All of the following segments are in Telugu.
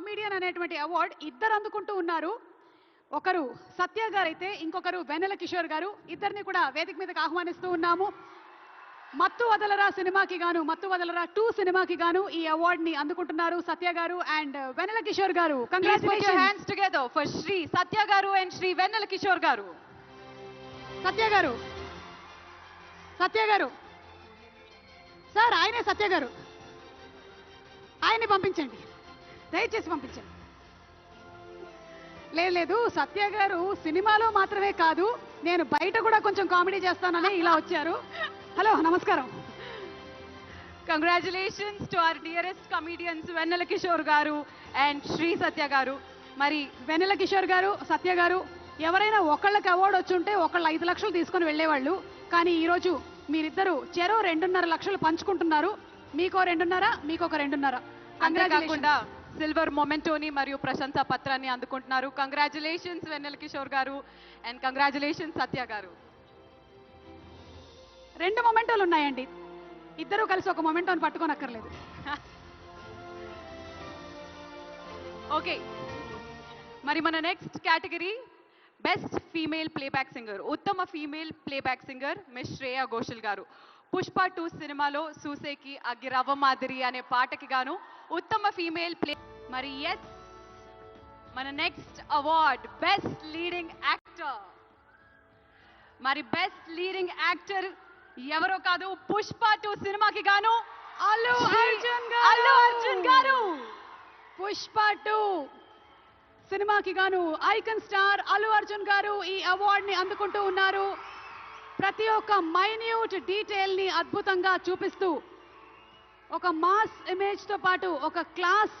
కమీడియన్ అనేటువంటి అవార్డ్ ఇద్దరు అందుకుంటూ ఉన్నారు. ఒకరు సత్య గారు అయితే ఇంకొకరు వెన్నెల కిషోర్ గారు. ఇద్దరిని కూడా వేదిక మీదకి ఆహ్వానిస్తూ ఉన్నాము. మత్తు వదలరా సినిమాకి గాను మత్తు వదలరా టూ సినిమాకి గాను ఈ అవార్డ్ని అందుకుంటున్నారు సత్య గారు అండ్ వెన్నెల కిషోర్ గారు. Hands together for Shri Satya Garu and Shri Vennela Kishore Garu. సత్య గారు. సత్య గారు. సార్ ఆయనే సత్య గారు. ఆయన్ని పంపించండి. దయచేసి పంపించండి. లేదు లేదు సత్య గారు సినిమాలో మాత్రమే కాదు నేను బయట కూడా కొంచెం కామెడీ చేస్తానని ఇలా వచ్చారు. హలో నమస్కారం. Congratulations to our dearest comedians Vennela Kishore Garu and Shri Satya Garu. మరి వెన్నెల కిషోర్ గారు సత్య గారు ఎవరైనా ఒకళ్ళకి అవార్డు వచ్చి ఉంటే ఒకళ్ళు ఐదు లక్షలు తీసుకొని వెళ్ళేవాళ్ళు. కానీ ఈరోజు మీరిద్దరు చెరో రెండున్నర లక్షలు పంచుకుంటున్నారు. మీకో రెండున్నర మీకొక రెండున్నర. అంతేకాకుండా సిల్వర్ మొమెంటోని మరియు ప్రశంసా పత్రాన్ని అందుకుంటున్నారు. Congratulations Vennela Kishore garu. And congratulations సత్య గారు. రెండు మొమెంటోలు ఉన్నాయండి. ఇద్దరు కలిసి ఒక మొమెంటోని పట్టుకోనక్కర్లేదు. ఓకే మరి మన next category best female playback singer ఉత్తమ female playback singer miss Shreya Ghoshal గారు. పుష్ప టూ సినిమాలో సూసేకి అగ్గిరవ్వ మాదిరి అనే పాటకి గాను ఉత్తమ ఫీమేల్ ప్లే మరి ఎస్ మన next award best leading actor మరి బెస్ట్ లీడింగ్ యాక్టర్ ఎవరో కాదు పుష్ప టూ సినిమాకి గాను అల్లు అర్జున్ అల్లు అర్జున్ గారు. పుష్ప టూ సినిమాకి గాను ఐకన్ స్టార్ అల్లు అర్జున్ గారు ఈ అవార్డ్ని అందుకుంటూ ఉన్నారు. ప్రతి ఒక్క మైన్యూట్ డీటెయిల్ని అద్భుతంగా చూపిస్తూ ఒక మాస్ ఇమేజ్తో పాటు ఒక class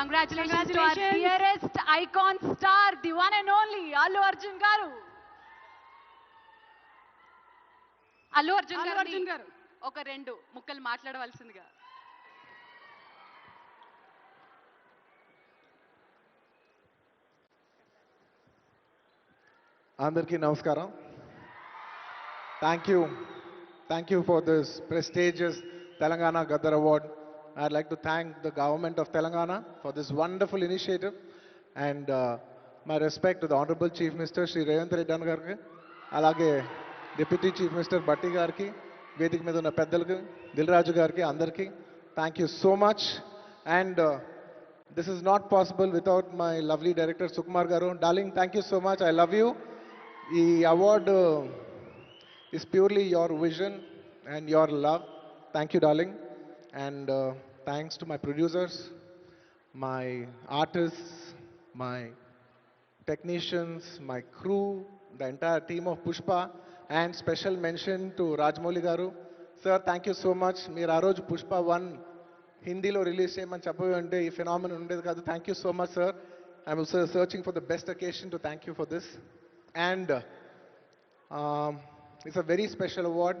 Congratulations to our Congratulations. dearest icon star, the one and only Allu Arjun garu. Allu Arjun Allu గారిని అర్జున్ గారు. ఒక రెండు ముక్కలు మాట్లాడవలసిందిగా అందరికీ నమస్కారం thank you thank you for this prestigious Telangana Gaddar award I'd like to thank the government of Telangana for this wonderful initiative and my respect the honourable chief minister Shri Revanth Reddy అన్న గారికి అలాగే డిప్యూటీ చీఫ్ మినిస్టర్ బట్టి గారికి వేదిక మీద ఉన్న పెద్దలకు దిల్రాజు గారికి అందరికీ thank you so much and this is not possible without my lovely director Sukumar గారు darling thank you so much I love you ఈ award is purely your vision and your love thank you darling. And thanks to my producers, my artists, my technicians, my crew, the entire team of Pushpa, and special mention to Rajmouli Garu. Sir, thank you so much. మీరు ఆ రోజు పుష్ప వన్ హిందీలో రిలీజ్ చేయమని చెప్పవి అంటే ఈ ఫినామిన్ ఉండేది కాదు thank you so much sir I'm searching for the best occasion to thank you for this and it's a very special award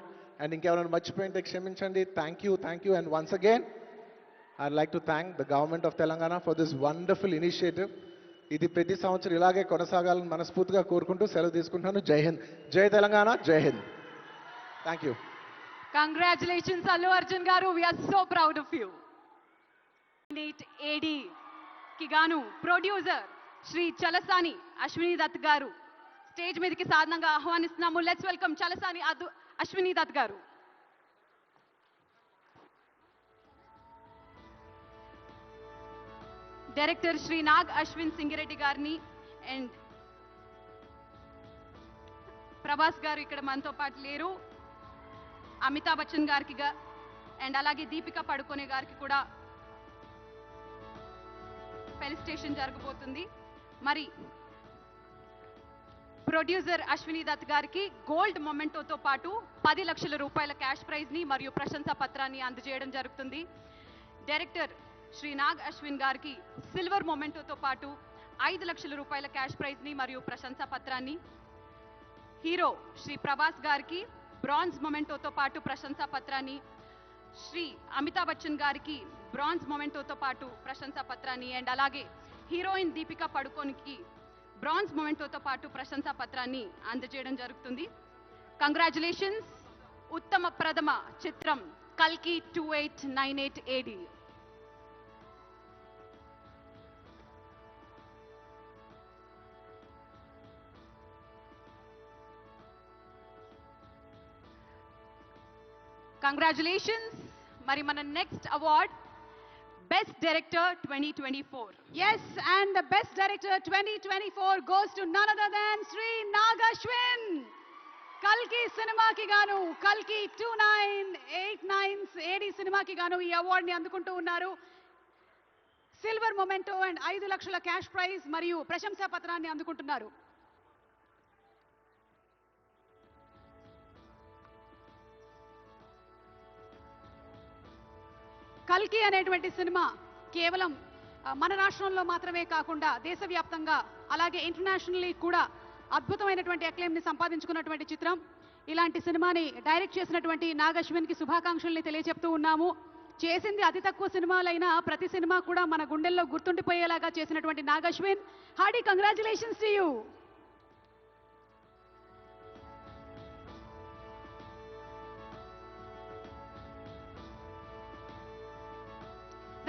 and ఇంకెవరైనా మర్చిపోయింటే క్షమించండి. Thank you thank you and once again I like to thank the government of Telangana for this wonderful initiative ఇది ప్రతి సంవత్సరం ఇలాగే కొనసాగాలని మనస్ఫూర్తిగా కోరుకుంటూ సెలవు తీసుకుంటున్నాను. జై హింద్. జై తెలంగాణ జై Hind. Thank you congratulations Allu Arjun గారు. We're so proud of you AD కి గాను ప్రొడ్యూసర్ శ్రీ చలసాని అశ్విని దత్ గారు. స్టేజ్ మీదకి సాధనంగా ఆహ్వానిస్తున్నాము. లెట్స్ వెల్కమ్ చలసాని అశ్విని దత్ గారు డైరెక్టర్ శ్రీ నాగ్ అశ్విన్ సింగిరెడ్డి గారిని అండ్ ప్రభాస్ గారు ఇక్కడ మనతో పాటు లేరు. అమితాబ్ బచ్చన్ గారికి అండ్ అలాగే దీపిక పడుకునే గారికి కూడా ఫెలిసిటేషన్ జరగబోతుంది. మరి ప్రొడ్యూసర్ అశ్విని దత్ గారికి గోల్డ్ మొమెంటోతో పాటు పది లక్షల రూపాయల క్యాష్ ప్రైజ్ని మరియు ప్రశంసా పత్రాన్ని అందజేయడం జరుగుతుంది. డైరెక్టర్ శ్రీ నాగ్ అశ్విన్ గారికి సిల్వర్ మొమెంటోతో పాటు ఐదు లక్షల రూపాయల క్యాష్ ప్రైజ్ని మరియు ప్రశంసా పత్రాన్ని. హీరో శ్రీ ప్రభాస్ గారికి బ్రాంజ్ మొమెంటోతో పాటు ప్రశంసా పత్రాన్ని. శ్రీ అమితాబ్ బచ్చన్ గారికి బ్రాంజ్ మొమెంటోతో పాటు ప్రశంసా పత్రాన్ని. అండ్ అలాగే హీరోయిన్ దీపికా పడుకోనికి బ్రాంజ్ మొమెంటోతో పాటు ప్రశంసా పత్రాన్ని అందజేయడం జరుగుతుంది. కంగ్రాచులేషన్స్ ఉత్తమ ప్రథమ చిత్రం కల్కి two eight nine eight AD congratulations మరి మన next award best director twenty twenty four Yes, and the best director 2024 goes to none other than Sri Nagashwin. కల్కి సినిమాకి గాను కల్కి two nine eight nines AD సినిమాకి గాను ఈ అవార్డుని అందుకుంటూ ఉన్నారు. సిల్వర్ మొమెంటో అండ్ ఐదు లక్షల క్యాష్ ప్రైజ్ మరియు ప్రశంసా పత్రాన్ని అందుకుంటున్నారు. కల్కి అనేటువంటి సినిమా కేవలం మన రాష్ట్రంలో మాత్రమే కాకుండా దేశవ్యాప్తంగా అలాగే ఇంటర్నేషనల్లీ కూడా అద్భుతమైనటువంటి acclaim ని సంపాదించుకున్నటువంటి చిత్రం. ఇలాంటి సినిమాని డైరెక్ట్ చేసినటువంటి నాగశ్విన్కి శుభాకాంక్షల్ని తెలియజెప్తూ ఉన్నాము. చేసింది అతి తక్కువ సినిమాలైనా ప్రతి సినిమా కూడా మన గుండెల్లో గుర్తుండిపోయేలాగా చేసినటువంటి Nag Ashwin. Hearty congratulations to you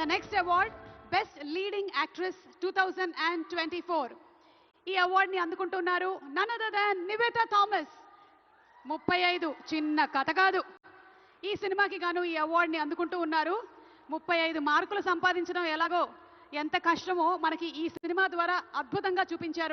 the next award best leading actress two thousand and twenty four ఈ అవార్డుని అందుకుంటున్నారు none other than Nivetha Thomas ముప్పై ఐదు చిన్న కథ కాదు. ఈ సినిమాకి గాను ఈ అవార్డుని అందుకుంటూ ఉన్నారు. ముప్పై ఐదు మార్కులు సంపాదించడం ఎలాగో ఎంత కష్టమో మనకి ఈ సినిమా ద్వారా అద్భుతంగా చూపించారు.